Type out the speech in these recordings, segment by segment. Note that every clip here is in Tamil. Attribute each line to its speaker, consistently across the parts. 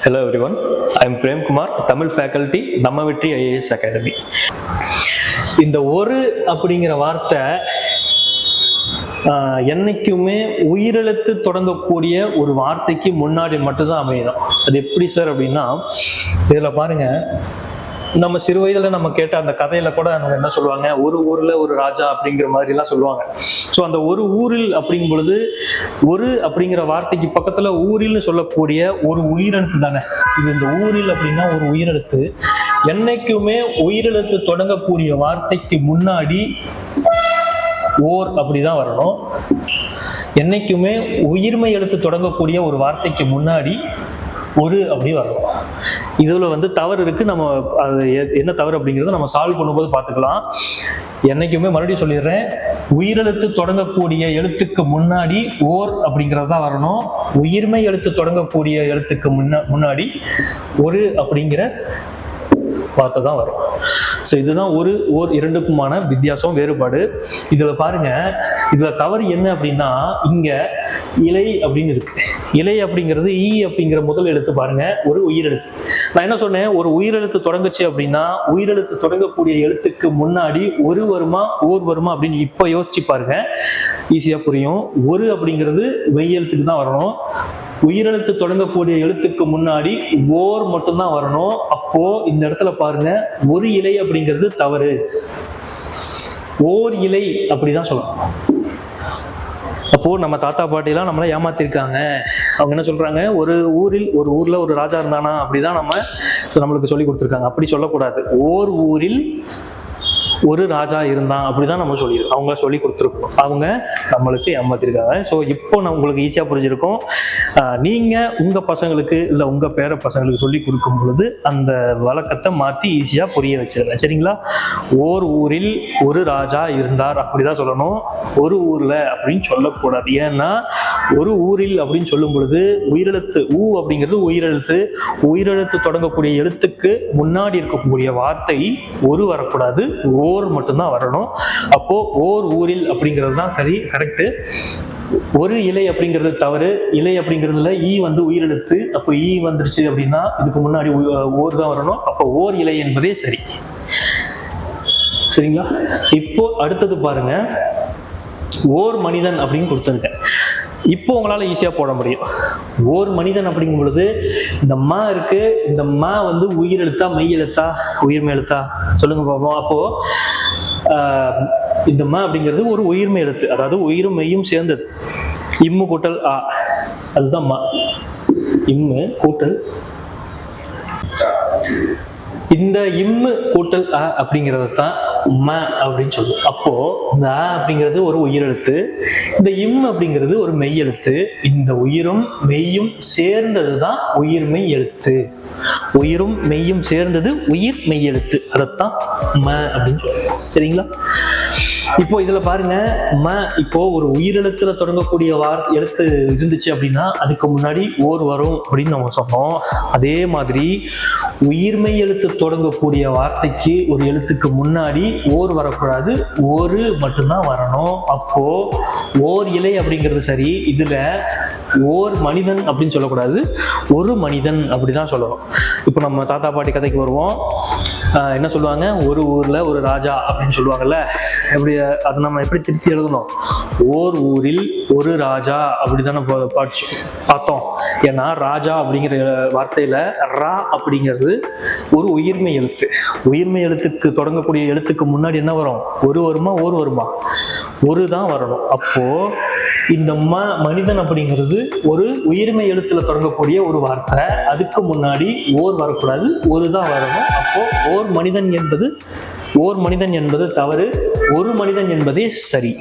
Speaker 1: Hello everyone I am Premkumar Tamil faculty நம்ம வெற்றி ஐஏஎஸ் அகாடமி இந்த ஒரு அப்படிங்கிற வார்த்தை என்னைக்குமே உயிரெழுத்து தொடங்கக்கூடிய ஒரு வார்த்தைக்கு முன்னாடி மட்டும்தான் அமையணும். அது எப்படி சார் அப்படின்னா இதில் பாருங்கள் நம்ம சிறு வயதுல நம்ம கேட்ட அந்த கதையில கூட அவங்க என்ன சொல்லுவாங்க? ஒரு ஊர்ல ஒரு ராஜா அப்படிங்கிற மாதிரி எல்லாம் சொல்லுவாங்க. ஸோ அந்த ஒரு ஊரில் அப்படிங்கும் பொழுது ஒரு அப்படிங்கிற வார்த்தைக்கு பக்கத்துல ஊரில்னு சொல்லக்கூடிய ஒரு உயிரெழுத்து தானே? இது இந்த ஊரில் அப்படின்னா ஒரு உயிரெழுத்து. என்னைக்குமே உயிரெழுத்து தொடங்கக்கூடிய வார்த்தைக்கு முன்னாடி ஓர் அப்படிதான் வரணும். என்னைக்குமே உயிர்மை எழுத்து தொடங்கக்கூடிய ஒரு வார்த்தைக்கு முன்னாடி ஒரு அப்படி வரணும். இதுல வந்து தவறு இருக்கு. நம்ம அது எ- என்ன தவறு அப்படிங்கிறத நம்ம சால்வ் பண்ணும்போது பார்த்துக்கலாம். என்னைக்குமே மறுபடியும் சொல்லிடுறேன். உயிரெழுத்து தொடங்கக்கூடிய எழுத்துக்கு முன்னாடி ஓர் அப்படிங்கிறது தான் வரணும். உயிர்மை எழுத்து தொடங்கக்கூடிய எழுத்துக்கு முன்ன முன்னாடி ஒரு அப்படிங்கிற வார்த்தை தான் வரும். ஸோ இதுதான் ஒரு ஓர் இரண்டுக்குமான வித்தியாசம் வேறுபாடு. இதில் பாருங்க இதில் தவறு என்ன அப்படின்னா இங்கே இலை அப்படின்னு இருக்கு. இலை அப்படிங்கிறது ஈ அப்படிங்கிற முதல் எழுத்து பாருங்க ஒரு உயிரெழுத்து. நான் என்ன சொன்னேன்? ஒரு உயிரெழுத்து தொடங்குச்சு அப்படின்னா உயிரெழுத்து தொடங்கக்கூடிய எழுத்துக்கு முன்னாடி ஒரு வருமா ஓர் வருமா அப்படின்னு இப்போ யோசிச்சு பாருங்க. ஈஸியாக புரியும். ஒரு அப்படிங்கிறது மெய் எழுத்துக்கு தான் வரணும். உயிரெழுத்து தொடங்கக்கூடிய எழுத்துக்கு முன்னாடி ஓர் மட்டும்தான் வரணும். அப்போ இந்த இடத்துல பாருங்க ஒரு இலை அப்படிங்கிறது தவறு. ஓர் இலை அப்படிதான் சொல்லணும். அப்போ நம்ம தாத்தா பாட்டிலாம் நம்மளை ஏமாத்திருக்காங்க. அவங்க என்ன சொல்றாங்க? ஒரு ஊரில் ஒரு ஊர்ல ஒரு ராஜா இருந்தானா? அப்படிதான் நம்ம நம்மளுக்கு சொல்லி கொடுத்துருக்காங்க. அப்படி சொல்லக்கூடாது. ஓர் ஊரில் ஒரு ராஜா இருந்தான் அப்படிதான் நம்ம சொல்லி அவங்க சொல்லி கொடுத்துருக்கோம். அவங்க நம்மளுக்கு ஏமாத்திருக்காங்க. ஸோ இப்போ நான் உங்களுக்கு ஈஸியாக புரிஞ்சிருக்கும். நீங்கள் உங்கள் பசங்களுக்கு இல்லை உங்கள் பேர பசங்களுக்கு சொல்லி கொடுக்கும் பொழுது அந்த வழக்கத்தை மாற்றி ஈஸியாக புரிய வச்சிருங்க. சரிங்களா? ஓர் ஊரில் ஒரு ராஜா இருந்தார் அப்படி தான் சொல்லணும். ஒரு ஊரில் அப்படின்னு சொல்லக்கூடாது. ஏன்னா ஒரு ஊரில் அப்படின்னு சொல்லும் பொழுது உயிரெழுத்து ஊ அப்படிங்கிறது உயிரெழுத்து. உயிரெழுத்து தொடங்கக்கூடிய எழுத்துக்கு முன்னாடி இருக்கக்கூடிய வார்த்தை ஒரு வரக்கூடாது ஓர் மட்டும்தான் வரணும். அப்போ ஓர் ஊரில் அப்படிங்கிறது தான் கரி கரெக்டு ஒரு இலை அப்படிங்கிறது தவறு இலை அப்படிங்கிறதுல ஈ வந்து உயிரெழுத்து. அப்போ ஈ வந்துருச்சு அப்படின்னா இதுக்கு முன்னாடி ஓர் தான் வரணும். அப்போ ஓர் இலை என்பதே சரி. சரிங்களா? இப்போ அடுத்தது பாருங்க. ஓர் மனிதன் அப்படின்னு கொடுத்துருக்கேன் இப்போ உங்களால ஈஸியா போட முடியும். ஓர் மனிதன் அப்படிங்கும் பொழுது இந்த மா இருக்கு. இந்த மா வந்து உயிர் எழுத்தா மெய் எழுத்தா உயிர்மை எழுத்தா சொல்லுங்க பாப்போம். அப்போ இந்த ம அப்படிங்கிறது ஒரு உயிர்மை எழுத்து. அதாவது உயிரும் மெய்யும் சேர்ந்தது. இம்மு கூட்டல் ஆ. அதுதான் மா. இம்மு கூட்டல் இந்த இம்மு கூட்டல் அ அப்படிங்கிறது தான் ம அப்படின்னு சொல்லுவோம். அப்போ இந்த அ அப்படிங்கிறது ஒரு உயிரெழுத்து இந்த இம் அப்படிங்கிறது ஒரு மெய் எழுத்து. இந்த உயிரும் மெய்யும் சேர்ந்தது தான் உயிர்மெய் எழுத்து. உயிரும் மெய்யும் சேர்ந்தது உயிர் மெய் எழுத்து. அதைத்தான் ம அப்படின்னு சொல்லுவோம். சரிங்களா? இப்போ இதுல பாருங்க ம இப்போ ஒரு உயிரெழுத்துல தொடங்கக்கூடிய வார்த்தை எழுத்து இருந்துச்சு அப்படின்னா அதுக்கு முன்னாடி ஓர் வரும் அப்படின்னு நம்ம சொன்னோம். அதே மாதிரி உயிர்மெய் எழுத்து தொடங்கக்கூடிய வார்த்தைக்கு ஒரு எழுத்துக்கு முன்னாடி ஓர் வரக்கூடாது ஒரு மட்டும்தான் வரணும். அப்போ ஓர் இலை அப்படிங்கிறது சரி இதுல ஓர் மனிதன் அப்படின்னு சொல்லக்கூடாது ஒரு மனிதன் அப்படிதான் சொல்லணும். இப்போ நம்ம தாத்தா பாட்டி கதைக்கு வருவோம். என்ன சொல்லுவாங்க? ஒரு ஊரில் ஒரு ராஜா அப்படின்னு சொல்லுவாங்கல்ல. எப்படி அதை நம்ம எப்படி திருத்தி எழுதணும்? ஓர் ஊரில் ஒரு ராஜா அப்படிதானே பா- பார்த்தோம். ஏன்னா ராஜா அப்படிங்கிற வார்த்தையில ரா அப்படிங்கிறது ஒரு உயிர்மை எழுத்து. உயிர்மை எழுத்துக்கு தொடங்கக்கூடிய எழுத்துக்கு முன்னாடி என்ன வரும்? ஒரு வருமா ஓர் வருமா? ஒரு தான் வரணும். அப்போ இந்த ம மனிதன் அப்படிங்கிறது ஒரு உயிர்மை எழுத்துல தொடங்கக்கூடிய ஒரு வார்த்தை. அதுக்கு முன்னாடி ஓர் வரக்கூடாது ஒரு தான் வரணும். அப்போ ஓர் மனிதன் என்பது ஓர் மனிதன் என்பது தவறு ஒரு மனிதன் என்பதே சரி.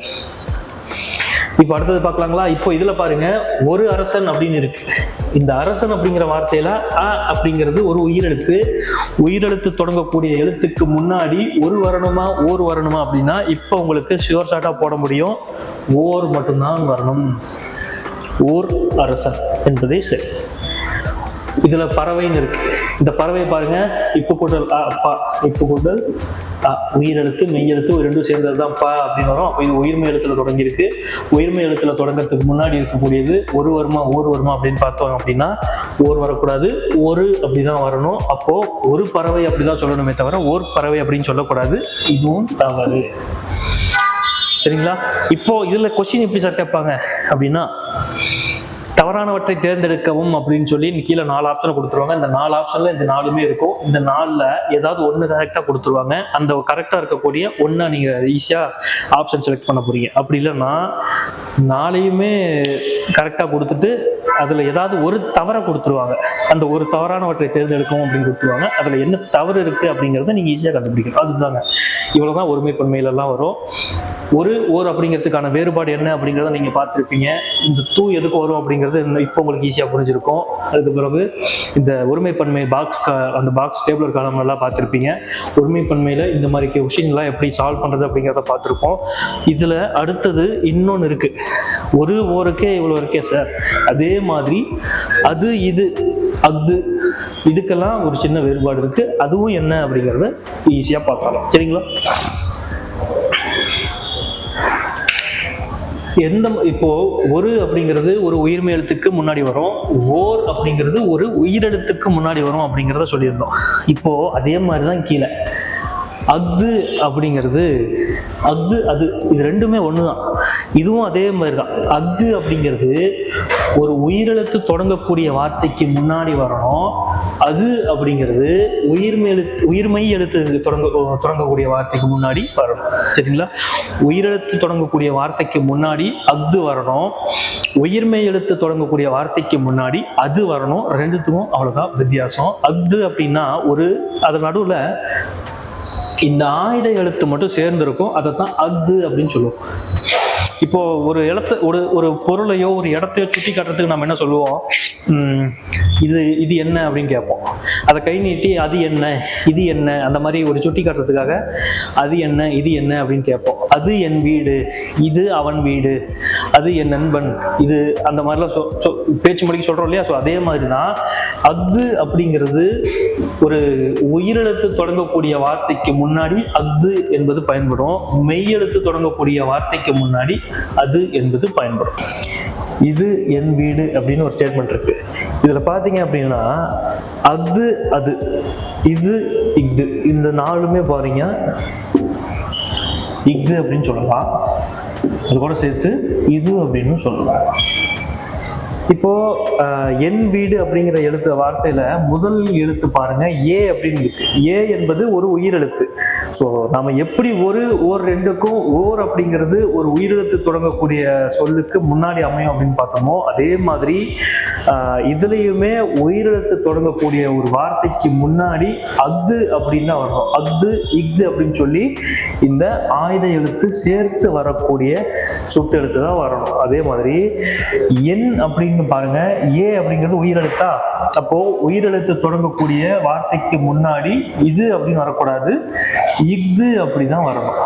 Speaker 1: இப்போ அடுத்தது பார்க்கலாங்களா? இப்போ இதுல பாருங்க ஒரு அரசன் அப்படின்னு இருக்கு. இந்த அரசன் அப்படிங்கிற வார்த்தையில அ அப்படிங்கிறது ஒரு உயிரெழுத்து. உயிரெழுத்து தொடங்கக்கூடிய எழுத்துக்கு முன்னாடி ஒரு வரணுமா ஓர் வரணுமா அப்படின்னா இப்போ உங்களுக்கு ஷியோர் ஷார்ட்டா போட முடியும். ஓர் மட்டும்தான் வரணும். ஓர் அரசன் என்பதே சரி. இதுல பறவைன்னு இருக்கு. இந்த பறவை பாருங்க. இப்பு கூட்டல் அ, பா இப்பு கூட்டல் உயிரெழுத்து மெய்யெழுத்து ஒரு ரெண்டும் சேர்ந்தது தான் பா அப்படின்னு வரும். அப்போ இது உயிர்மை எழுத்துல தொடங்கியிருக்கு. உயிர்மை எழுத்துல தொடங்கறதுக்கு முன்னாடி இருக்கக்கூடியது ஒரு வருமா ஒரு வருமா அப்படின்னு பார்த்தோம் அப்படின்னா ஓர் வரக்கூடாது ஒரு அப்படிதான் வரணும். அப்போ ஒரு பறவை அப்படிதான் சொல்லணுமே தவிர ஓர் பறவை அப்படின்னு சொல்லக்கூடாது. இதுவும் தவறு. சரிங்களா? இப்போ இதுல கொஸ்டின் எப்படி சார் கேட்பாங்க அப்படின்னா தவறானவற்றை தேர்ந்தெடுக்கவும் அப்படின்னு சொல்லி கீழே நாலு ஆப்ஷன் கொடுத்துருவாங்க. இந்த நாலு ஆப்ஷன்ல இந்த நாலுமே இருக்கும். இந்த நாலுல ஏதாவது ஒன்று கரெக்டாக கொடுத்துருவாங்க. அந்த கரெக்டாக இருக்கக்கூடிய ஒன்றா நீங்கள் ஈஸியாக ஆப்ஷன் செலக்ட் பண்ண போறீங்க. அப்படி இல்லைன்னா நாளையுமே கரெக்டாக கொடுத்துட்டு அதில் ஏதாவது ஒரு தவறை கொடுத்துருவாங்க. அந்த ஒரு தவறானவற்றை தேர்ந்தெடுக்கவும் அப்படின்னு கொடுத்துருவாங்க. அதில் என்ன தவறு இருக்குது அப்படிங்கிறத நீங்கள் ஈஸியாக கண்டுபிடிக்கணும். அதுதாங்க. இவ்வளவுதான் ஒருமை பன்மையிலலாம் வரும். ஒரு ஓர் அப்படிங்கிறதுக்கான வேறுபாடு என்ன அப்படிங்கிறத நீங்க பார்த்துருப்பீங்க. இந்த தூ எதுக்கு வரும் அப்படிங்கிறது இன்னும் இப்போ உங்களுக்கு ஈஸியாக புரிஞ்சிருக்கும். அதுக்கு பிறகு இந்த ஒருமைப்பன்மை பாக்ஸ் அந்த பாக்ஸ் டேபிள் காலம் பார்த்துருப்பீங்க. ஒருமைப்பன்மையில இந்த மாதிரி விஷயங்கள்லாம் எப்படி சால்வ் பண்றது அப்படிங்கிறத பார்த்துருப்போம். இதுல அடுத்தது இன்னொன்று இருக்கு. ஒரு ஓருக்கே இவ்வளோ இருக்கே சார் அதே மாதிரி அது இது அது இதுக்கெல்லாம் ஒரு சின்ன வேறுபாடு இருக்கு. அதுவும் என்ன அப்படிங்கிறத ஈஸியாக பார்க்கலாம். சரிங்களா? எந்த இப்போ ஒரு அப்படிங்கிறது ஒரு உயிர்மை எழுத்துக்கு முன்னாடி வரும் ஓர் அப்படிங்கிறது ஒரு உயிரெழுத்துக்கு முன்னாடி வரும் அப்படிங்கிறத சொல்லியிருந்தோம். இப்போ அதே மாதிரி தான் கீழே. அஃது அப்படிங்கிறது அஃது அது இது ரெண்டுமே ஒன்று தான் இதுவும் அதே மாதிரி தான் அஃது அப்படிங்கிறது ஒரு உயிரெழுத்து தொடங்கக்கூடிய வார்த்தைக்கு முன்னாடி வரணும். அது அப்படிங்கிறது உயிர்மை எழுத்து உயிர்மை எழுத்து தொடங்க தொடங்கக்கூடிய வார்த்தைக்கு முன்னாடி வரணும். சரிங்களா? உயிரெழுத்து தொடங்கக்கூடிய வார்த்தைக்கு முன்னாடி அஃது வரணும். உயிர்மை எழுத்து தொடங்கக்கூடிய வார்த்தைக்கு முன்னாடி அது வரணும். ரெண்டுத்துக்கும் அவ்வளோதான் வித்தியாசம். அது அப்படின்னா ஒரு அது நடுவில் இந்த ஆயுத எழுத்து மட்டும் சேர்ந்திருக்கும். அதை தான் அஃது அப்படின்னு சொல்லுவோம். இப்போ ஒரு இடத்த ஒரு ஒரு பொருளையோ ஒரு இடத்தையோ சுட்டி காட்டுறதுக்கு நம்ம என்ன சொல்லுவோம்? இது இது என்ன அப்படின்னு கேட்போம். அதை கை நீட்டி அது என்ன இது என்ன அந்த மாதிரி ஒரு சுட்டி காட்டுறதுக்காக அது என்ன இது என்ன அப்படின்னு கேட்போம். அது என் வீடு இது அவன் வீடு அது என் நண்பன் இது அந்த மாதிரிலாம் சொ- பேச்சு மொழிக்கு சொல்றோம் இல்லையா? ஸோ அதே மாதிரி தான் அது அப்படிங்கிறது ஒரு உயிரெழுத்து தொடங்கக்கூடிய வார்த்தைக்கு முன்னாடி அது என்பது பயன்படும். மெய்யெழுத்து தொடங்கக்கூடிய வார்த்தைக்கு முன்னாடி அது என்பது பயன்படும். இது என் வீடு அப்படின்னு ஒரு ஸ்டேட்மெண்ட் இருக்கு. இதுல பாத்தீங்க அப்படின்னா அது அது இது இஃது இந்த நாலுமே பாருங்க. இஃது அப்படின்னு சொல்லலாம். அது கூட சேர்த்து இது அப்படின்னு சொல்லலாம். இப்போ என் வீடு அப்படிங்கிற எழுத்து வார்த்தையில முதல் எழுத்து பாருங்க ஏ அப்படின்னு இருக்கு. ஏ என்பது ஒரு உயிரெழுத்து. ஸோ நம்ம எப்படி ஒரு ஓர் ரெண்டுக்கும் ஓர் அப்படிங்கிறது ஒரு உயிரிழத்து தொடங்கக்கூடிய சொல்லுக்கு முன்னாடி அமையும் அப்படின்னு பார்த்தோமோ அதே மாதிரி இதுலேயுமே உயிரிழத்து உயிரெழுத்து தொடங்கக்கூடிய ஒரு வார்த்தைக்கு முன்னாடி அஃது அப்படின்னு தான் வரணும் அஃது இஃது அப்படின்னு சொல்லி இந்த ஆயுத எழுத்து சேர்த்து வரக்கூடிய சுட்டெழுத்து தான் வரணும். அதே மாதிரி என் அப்படின்னு பாருங்க ஏ அப்படிங்கிறது உயிரெழுத்தா? அப்போ உயிரெழுத்து தொடங்கக்கூடிய வார்த்தைக்கு முன்னாடி இது அப்படின்னு வரக்கூடாது. இஃது அப்படிதான் வரணும்.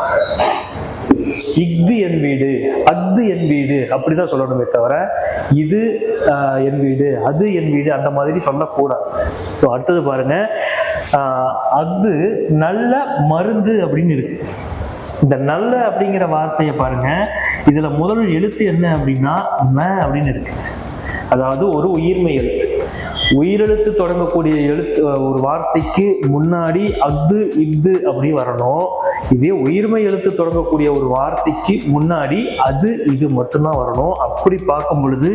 Speaker 1: இஃது என் வீடு அஃது என் வீடு அப்படிதான் சொல்லணுமே தவிர இது என் வீடு அது என் வீடு அந்த மாதிரி சொல்லக்கூடாது. ஸோ அடுத்தது பாருங்க. அது நல்ல மருந்து அப்படின்னு இருக்கு. இந்த நல்ல அப்படிங்கிற வார்த்தையை பாருங்க. இதுல முதல் எழுத்து என்ன அப்படின்னா ம அப்படின்னு இருக்கு. அதாவது ஒரு உயிர்மை எழுத்து. உயிரெழுத்து தொடங்கக்கூடிய எழுத்து ஒரு வார்த்தைக்கு முன்னாடி அஃது இஃது அப்படி வரணும். இதே உயிர்மை எழுத்து தொடங்கக்கூடிய ஒரு வார்த்தைக்கு முன்னாடி அது இது மட்டும்தான் வரணும். அப்படி பார்க்கும் பொழுது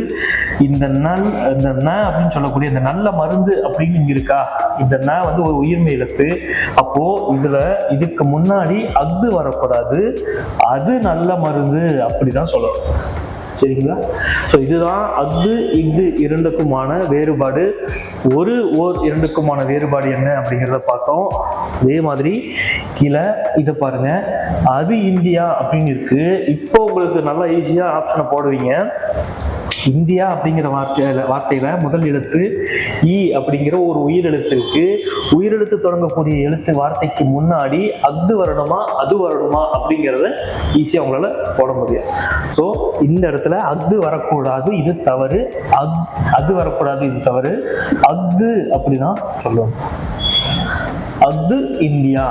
Speaker 1: இந்த நல் இந்த ந அப்படின்னு சொல்லக்கூடிய இந்த நல்ல மருந்து அப்படின்னு இங்க இருக்கா? இந்த ந வந்து ஒரு உயிர்மை எழுத்து. அப்போ இதுல இதுக்கு முன்னாடி அஃது வரக்கூடாது. அது நல்ல மருந்து அப்படிதான் சொல்லணும். சரிங்களா? ஸோ இதுதான் அது இது இரண்டுக்குமான வேறுபாடு. ஒரு ஓர் இரண்டுக்குமான வேறுபாடு என்ன அப்படிங்கிறத பார்த்தோம். அதே மாதிரி கீழே இதை பாருங்க. அது இந்தியா அப்படின்னு இருக்கு. இப்போ உங்களுக்கு நல்லா ஈஸியாக ஆப்ஷனை போடுவீங்க. இந்தியா அப்படிங்கிற வார்த்தையில வார்த்தையில முதல் எழுத்து இ அப்படிங்கிற ஒரு உயிரெழுத்து இருக்கு. உயிரெழுத்து தொடங்கக்கூடிய எழுத்து வார்த்தைக்கு முன்னாடி அது வரணுமா அது வரணுமா அப்படிங்கிறத ஈஸியாக அவங்களால போட முடியும். ஸோ இந்த இடத்துல அது வரக்கூடாது இது தவறு. அக் அது வரக்கூடாது இது தவறு. அத்து அப்படிதான் சொல்லுவோம் அது இந்தியா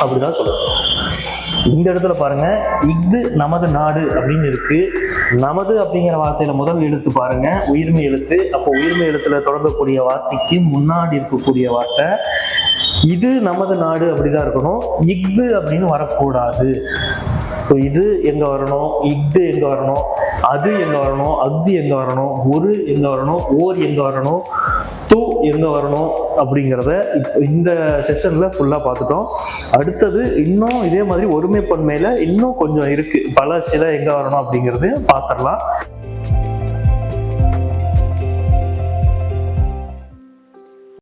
Speaker 1: அப்படிதான் சொல்லணும் இந்த இடத்துல பாருங்க இஃது நமது நாடு அப்படின்னு இருக்கு. நமது அப்படிங்கிற வார்த்தையில முதல் எழுத்து பாருங்க உயிர்மை எழுத்து. அப்போ உயிர்மை எழுத்துல தொடங்கக்கூடிய வார்த்தைக்கு முன்னாடி இருக்கக்கூடிய வார்த்தை இது நமது நாடு அப்படிதான் இருக்கணும். இஃது அப்படின்னு வரக்கூடாது. ஸோ இது எங்க வரணும்? இஃது எங்க வரணும்? அது எங்க வரணும்? அஃது எங்க வரணும்? ஒரு எங்க வரணும்? ஓர் எங்க வரணும்? டூ எங்கே வரணும் அப்படிங்கிறத இந்த செஷனில் ஃபுல்லாக பார்த்துட்டோம். அடுத்தது இன்னும் இதே மாதிரி ஒருமைப்பன்மையில் இன்னும் கொஞ்சம் இருக்குது பல சில எங்கே வரணும் அப்படிங்கிறது பார்த்துடலாம்.